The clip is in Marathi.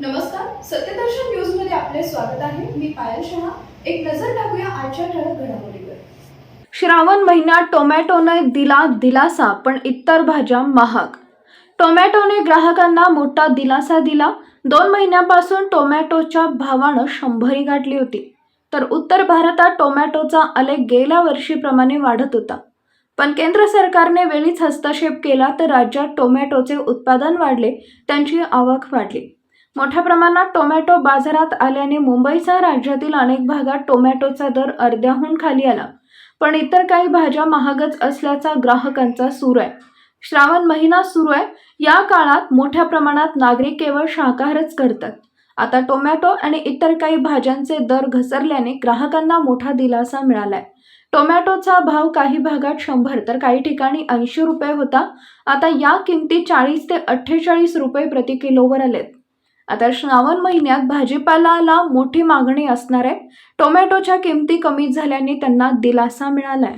नमस्कार सत्यदर्शन न्यूजमध्ये आपले स्वागत आहे. मी पायल शहा. एक नजर टाकूया आजच्या ठळक घडामोडीवर. श्रावण महिन्यात टोमॅटोने दिला दिलासा पण इतर भाज्या महाग. टोमॅटोने ग्राहकांना मोठा दिलासा दिला. दोन महिन्यापासून टोमॅटोच्या भावानं शंभरी गाठली होती. तर उत्तर भारतात टोमॅटोचा आलेख गेल्या वर्षीप्रमाणे वाढत होता. पण केंद्र सरकारने वेळीच हस्तक्षेप केला तर राज्यात टोमॅटोचे उत्पादन वाढले त्यांची आवक वाढली. मोठ्या प्रमाणात टोमॅटो बाजारात आल्याने मुंबईसह राज्यातील अनेक भागात टोमॅटोचा दर अर्ध्याहून खाली आला. पण इतर काही भाज्या महागच असल्याचा ग्राहकांचा सूर आहे. श्रावण महिना सुरू आहे. या काळात मोठ्या प्रमाणात नागरिक केवळ शाकाहारच करतात. आता टोमॅटो आणि इतर काही भाज्यांचे दर घसरल्याने ग्राहकांना मोठा दिलासा मिळालाय. टोमॅटोचा भाव काही भागात शंभर तर काही ठिकाणी ऐंशी रुपये होता. आता या किमती चाळीस ते अठ्ठेचाळीस रुपये प्रति किलोवर आलेत. आता श्रावण महिन्यात भाजीपाल्याला मोठी मागणी असणार आहे. टोमॅटोच्या किमती कमी झाल्याने त्यांना दिलासा मिळालाय.